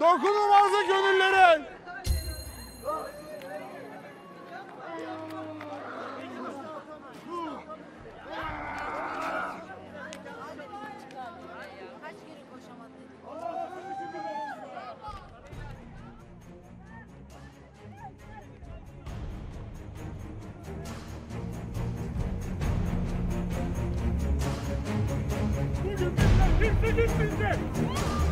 Dokunulmazlık gönülleri. Bugün bizden kimse gitmeyecek.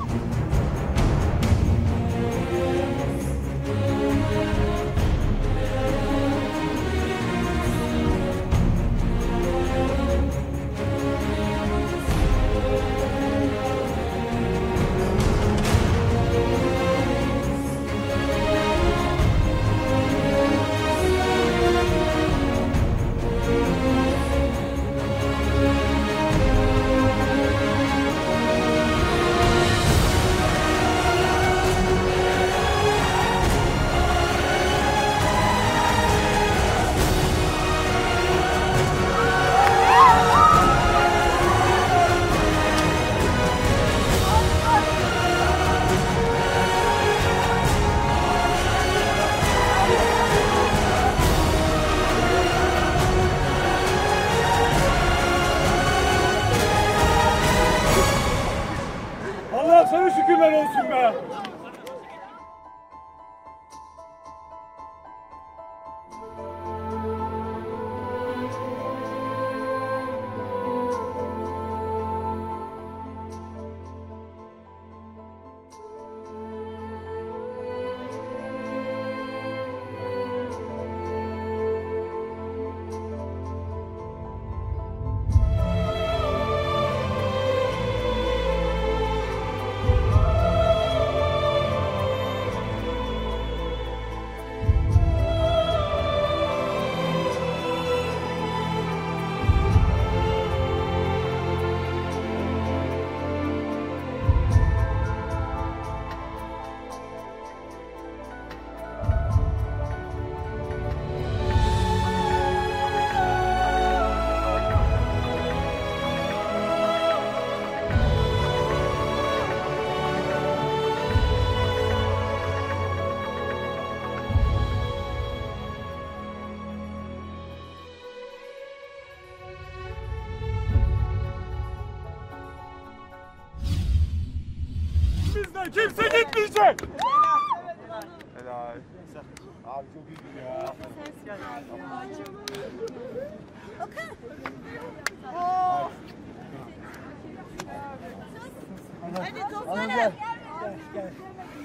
Kimse gitmeyecek. Helal. Abi çok iyiydin ya.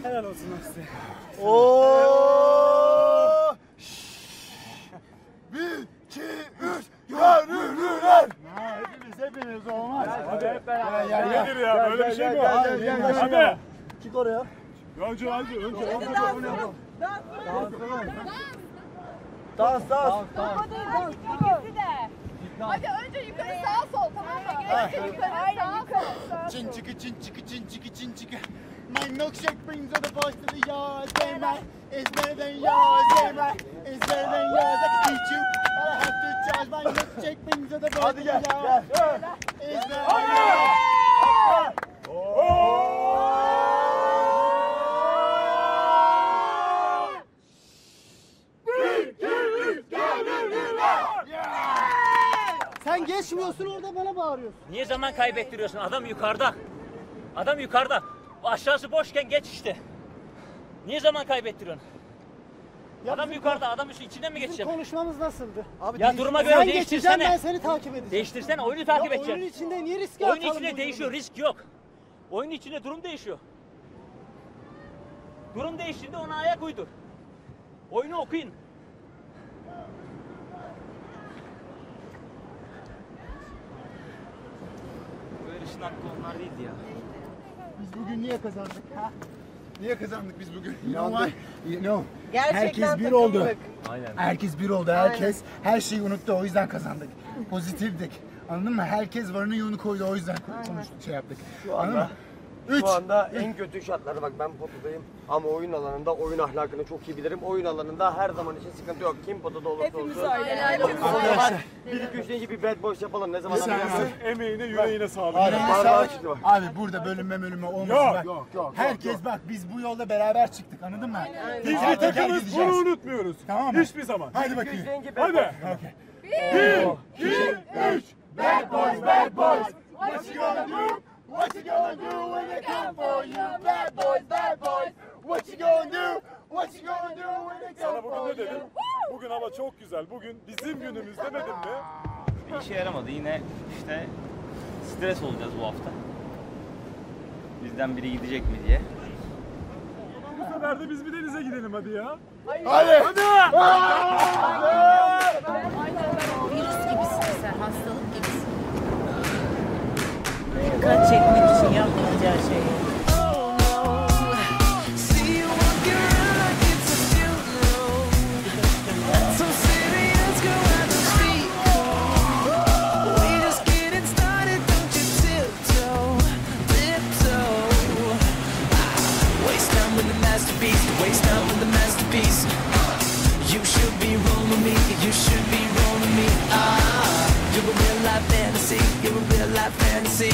Helal olsun size. Oo! Bir, iki, üç, gönüllüler. Hepimiz hepimiz olmaz. Hadi hep beraber. Nedir ya böyle bir şey mi. Hadi. Çık oraya. Önce hadi önce önce. Dans dans. Hadi dans. İkisi de. Hadi önce yukarı sağ sol tamam mı? Gerekirse yukarı sağ sol. Chin chicka chin chicka chin chicka chin chicka. My milkshake brings all the boys to the yard. Damn right, it's better than yours. Damn right, it's better than yours. I can teach you how to have to charge. My milkshake brings all the boys to the yard. It's better than yours. Sen geçmiyorsun orada bana bağırıyorsun. Niye zaman kaybettiriyorsun? Adam yukarıda. Adam yukarıda. Aşağısı boşken geç işte. Niye zaman kaybettiriyorsun? Ya adam bizim- yukarıda, adam üstü içinden mi Bizim geçeceğim? konuşmamız nasıldı? Abi Ya duruma göre Sen geçeceksin değiştirsene. ben seni takip edeceğim. Değiştirsene, oyunu Ya takip oyunun edeceksin. içinde niye riske Oyun atalım içinde bu değişiyor, risk yok. Oyun içinde durum değişiyor. Durum değiştiğinde ona ayak uydur. Oyunu okuyun. İşin hakkı onlar değildi ya. Biz bugün niye kazandık? Ha? Niye kazandık biz bugün? Yandık. You know, Gerçekten herkes bir oldu. takımlık. Aynen. Herkes bir oldu. Herkes her şeyi unuttu. O yüzden kazandık. Pozitifdik. Anladın mı? Herkes varını yoğunu koydu. O yüzden konuştuk, şey yaptık. Anladın mı? Üç. Şu anda en kötü şartlarda bak ben potadayım ama oyun alanında oyun ahlakını çok iyi bilirim. Oyun alanında her zaman için sıkıntı yok. Kim potada olursa olsun. Arkadaşlar. Bir iki üç deyince bir bad boys yapalım. Ne zaman abi. Emeğine yüreğine sağlık. Abi, Bardağı sağlık. çıktı bak. Abi burada bölünme bölünme olmasın Yok, bak. yok, yok, Herkes bak biz bu yolda beraber çıktık anladın mı? Biz bir takımız gideceğiz. bunu unutmuyoruz. Tamam mı? Hiçbir zaman. Hadi İki üç bakayım. deyince bad boys. Hadi. Okay. Bir, iki, üç. Bad boys, bad boys. What you gonna do? What you gonna do when they come for you? Bad boys, bad boys. What you gonna do? What you gonna do when they Sana come bugün for ne dedim? you? Bugün hava çok güzel. Bugün bizim günümüz demedim mi? Bir işe yaramadı. Yine işte stres olacağız bu hafta. Bizden biri gidecek mi diye. Bu sefer de biz bir denize gidelim hadi ya. Hadi. Virüs gibisin sen, hastalık gibisin. You should be rolling me. Ah, you're a real life fantasy, you're a real life fantasy.